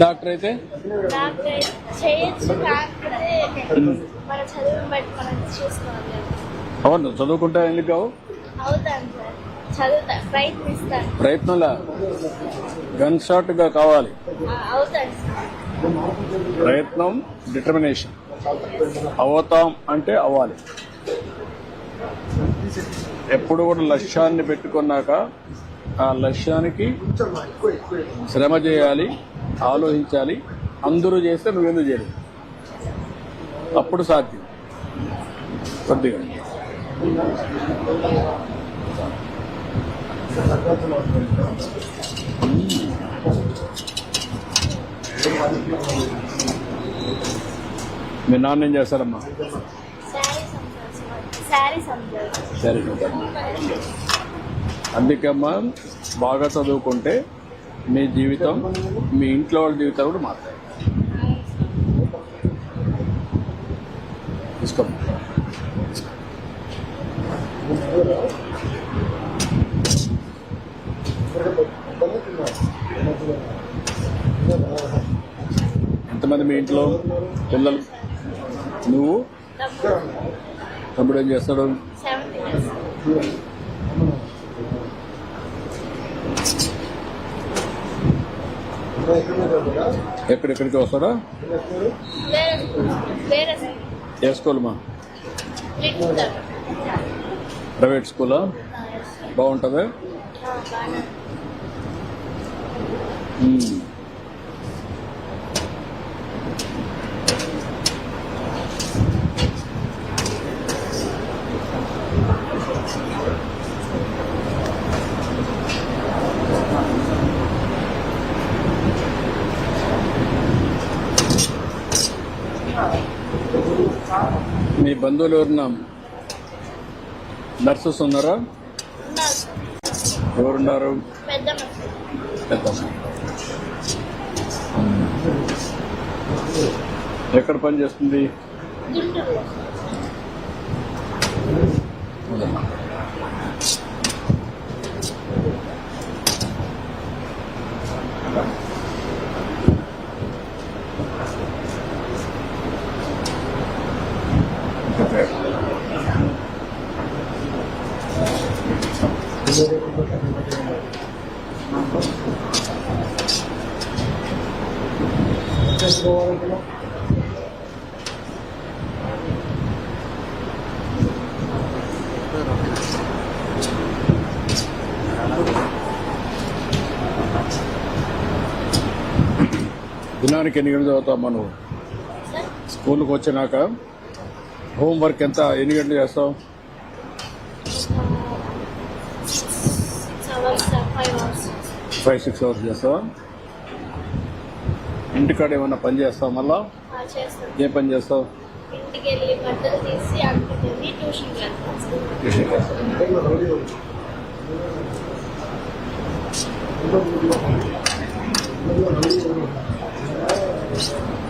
Doctor అయితే? Doctor చేయొచ్చు మన చదువుని బట్టి మనం చూసుకోవాలి అవును చదువుకుంటా ఎందుకు కావు అవుతాను సార్ ప్రయత్నిస్తాను ప్రయత్నంలా? గన్ షాట్గా కావాలి. అవుతాను ప్రయత్నం డిటర్మినేషన్ అవుతాం అంటే అవ్వాలి. ఎప్పుడు కూడా లక్ష్యాన్ని పెట్టుకున్నాక ఆ లక్ష్యానికి శ్రమ చేయాలి ఆలోచించాలి అందరూ చేస్తే నువ్వెందుకు చేయలేదు అప్పుడు సాధ్యం. కొద్దిగా. మీ నాన్న ఏం చేస్తారమ్మా. సార్ అందుకమ్మా బాగా చదువుకుంటే మీ జీవితం మీ ఇంట్లో వాళ్ళ జీవితాలు కూడా మారుతాయి. ఎంతమంది మీ ఇంట్లో పిల్లలు? నువ్వు? తమ్ముడు ఏం చేస్తాడు? ఎక్కడెక్కడికి వస్తాడా? ఏ స్కూల్ మా లిటిల్ సార్ ప్రైవేట్ స్కూలా బాగుంటుందా బంధువులు ఎవరన్నా నర్సెస్ ఉన్నారా? ఎవరున్నారు? ఎక్కడ పని చేస్తుంది? దినానికి ఎన్ని గంటలు చదువుతావు మనం స్కూల్కి వచ్చినాక? హోంవర్క్ ఎంత? ఎన్ని గంటలు అవర్స్ ఫైవ్ సిక్స్ అవర్స్ చేస్తావా? ఇంటికాడ ఏమన్నా పని చేస్తావు మళ్ళా? ఏ పని చేస్తావు? ఇంటికి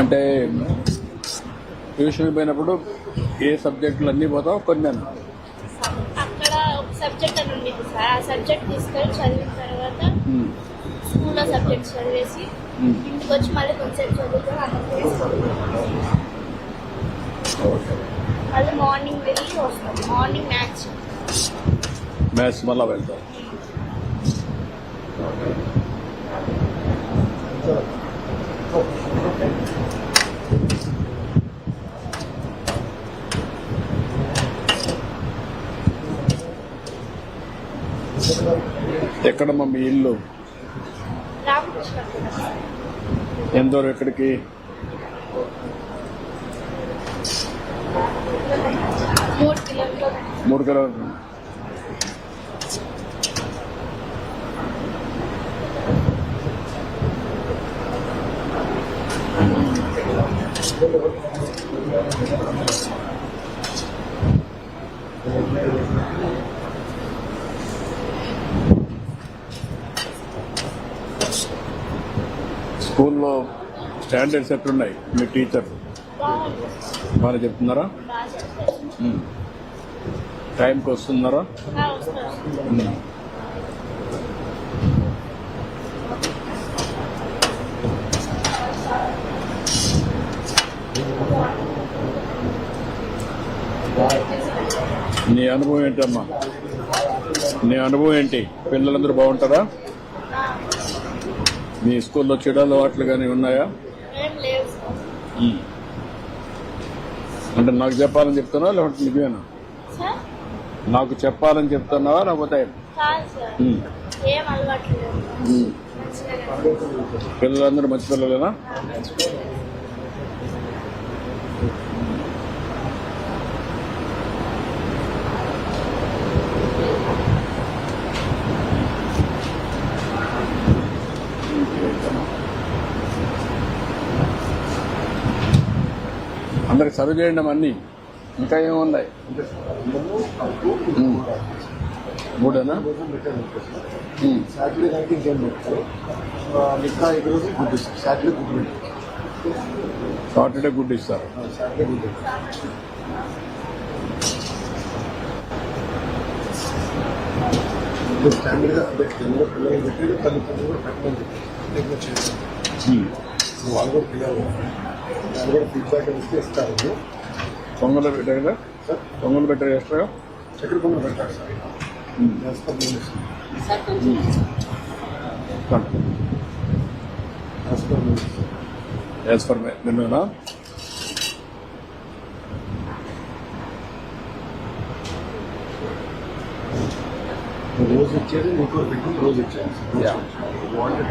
అంటే ట్యూషన్ పోయినప్పుడు ఏ సబ్జెక్టులు అన్నీ పోతావు? కొన్ని అక్కడ ఒక సబ్జెక్ట్ అని ఉండేది సార్. ఆ సబ్జెక్ట్ తీసుకొని చదివిన తర్వాత స్కూల్లో సబ్జెక్ట్ చదివేసి ఇంటికి వచ్చి మళ్ళీ కొంచెం చదువుకొని అక్కడ మళ్ళీ మార్నింగ్ వెళ్ళి వస్తాం. మార్నింగ్ మ్యాథ్స్ మ్యాథ్స్ మళ్ళా వెళ్తావు. ఎక్కడమ్మా మీ ఇల్లు? రామకృష్ణ ఎంత దూరం ఎక్కడికి మూడు కిలోమీటర్లు. స్కూల్లో స్టాండర్డ్స్ ఎట్లున్నాయి మీ టీచర్? బాగా చెప్తున్నారా. టైంకి వస్తున్నారా ఆ, వస్తా వస్తా. ఉమ్. నీ అనుభవం ఏంటమ్మా? నీ అనుభవం ఏంటి? పిల్లలందరూ బాగుంటారా? మీ స్కూల్లో చెడు అలవాట్లు కానీ ఉన్నాయా. అంటే నాకు చెప్పాలని చెప్తున్నావా లేకపోతే నిజమేనా నాకు చెప్పాలని చెప్తున్నావా లేకపోతే పిల్లలందరూ మంచి పిల్లలేనా? అందరికి చదువు చేయండి అన్నీ ఇంకా ఏమున్నాయి? మూడేనా? సాటర్డే దానికి ఇంకేం పెట్టారు మిగతా ఐదు రోజులు గుడ్ ఇస్తారు సాటర్డే గుడ్ పెట్టారు సాటర్డే గుడ్ ఇస్తారు. సాటర్డే గుడ్ పిల్లలు పెట్టి తల్లిదండ్రులు కూడా పెట్టమని చెప్పి వాళ్ళు కూడా పిల్లలు వాళ్ళు కూడా ఫీడ్బ్యాక్ ఇస్తే ఇస్తారు. పొంగలు పెట్టారు కదా? సార్? పొంగలు పెట్టారు ఎక్స్ట్రా? చక్కెర పొంగల్ పెట్టారు సార్. యాజ్ ఫర్ నిన్న రోజు ఇచ్చేది మీకు పెట్టి రోజు. వాంటెడ్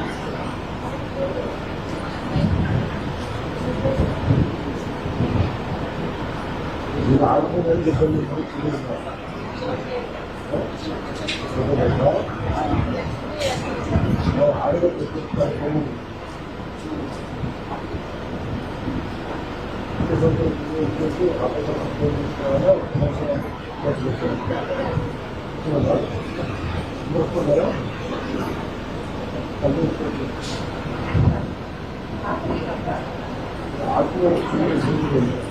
이거 안 보면 이제 별로 이렇게 되는 거야. 어? 저거 내가? 어, 아래가 또 그렇다. 그래서 그 앞에서 갖고 있는 거는 그냥 가지고 그런가? 그렇구나요? 아니, 아프고 죽는 생기겠네.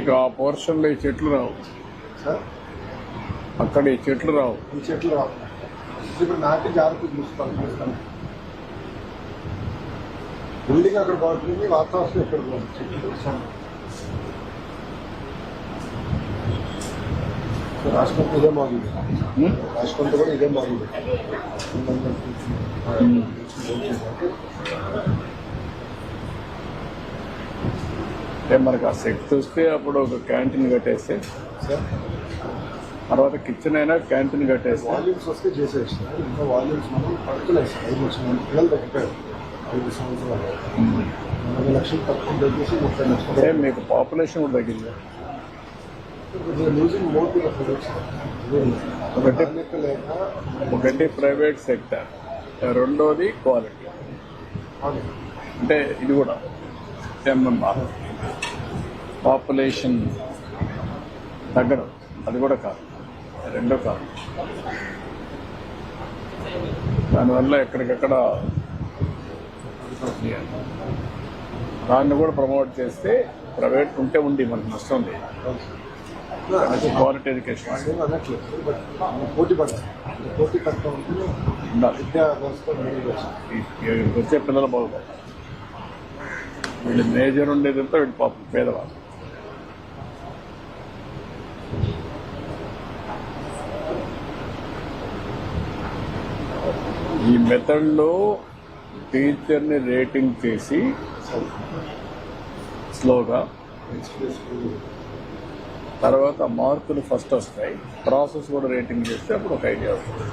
మీకు ఆ పోర్షన్లో ఈ చెట్లు రావు. సార్? అక్కడ ఈ చెట్లు రావు. ఈ చెట్లు రావు. ఇప్పుడు నాటి జాగ్రత్త చూస్తాను చూస్తాను బిల్డింగ్ అక్కడ బాగుంటుంది వాతావరణం ఇక్కడ బాగుంటుంది చెట్లు. రాష్ట్రంతో ఇదే బాగుంది ఉం? రాష్ట్రంతో కూడా ఇదే బాగుంది అంటే మనకు ఆ శక్తి వస్తే అప్పుడు ఒక క్యాంటీన్ కట్టేస్తే తర్వాత కిచెన్ అయినా క్యాంటీన్ కట్టేస్తే. వాల్యూమ్స్ వస్తే చేసేసి ఇంకా వాల్యూమ్స్ మనం పడుతున్నాయి సార్. ఐదు లక్షల పిల్లలు తగ్గిపోయారు ఐదు సంవత్సరాలు. నలభై లక్షలు తక్కువ తగ్గేసి ముప్పై అంటే లక్షలు మీకు పాపులేషన్ కూడా తగ్గింది. ఒకటి ఒకటి ప్రైవేట్ సెక్టర్ రెండోది క్వాలిటీ. అంటే ఇది కూడా. ఎంఎంఆర్ పాపులేషన్ తగ్గడం. అది కూడా కాదు. రెండో కాదు. దానివల్ల ఎక్కడికక్కడ దాన్ని కూడా ప్రమోట్ చేస్తే ప్రైవేట్ ఉంటే ఉంది మనకు నష్టం లేదు క్వాలిటీ ఎడ్యుకేషన్ వచ్చే పిల్లలు బాగుంటారు వీళ్ళు మేజర్ ఉండేదంతా వీళ్ళు పాపం పేదవాళ్ళు. ఈ మెథడ్లో టీచర్ని రేటింగ్ చేసి స్లోగా తర్వాత మార్కులు ఫస్ట్ వస్తాయి. ప్రాసెస్ కూడా రేటింగ్ చేస్తే అప్పుడు ఒక ఐడియా వస్తుంది.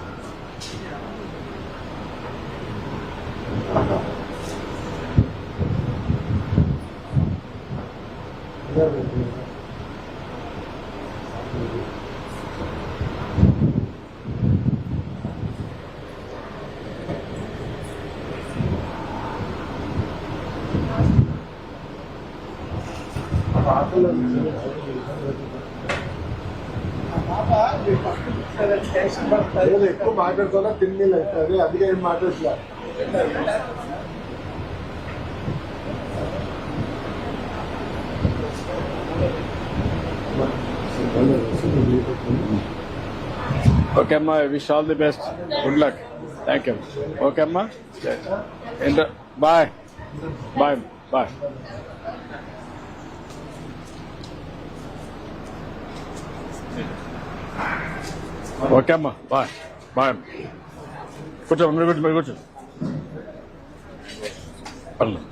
ఎక్కువ మాట్లాడుతున్నా తిండి అవుతుంది అదిగా ఏం మాట్లాడట్లా ఓకే అమ్మా wish all the best good luck thank you okay అమ్మా. బాయ్ బాయ్ బాయ్ ఓకే అమ్మా. బాయ్ బాయ్ కూర్చో మీరు కూర్చో మీరు కూర్చో. పర్లేదు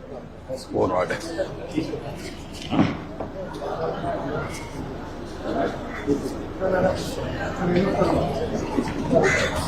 ఫోన్ వాడే. Thank you. Thank you.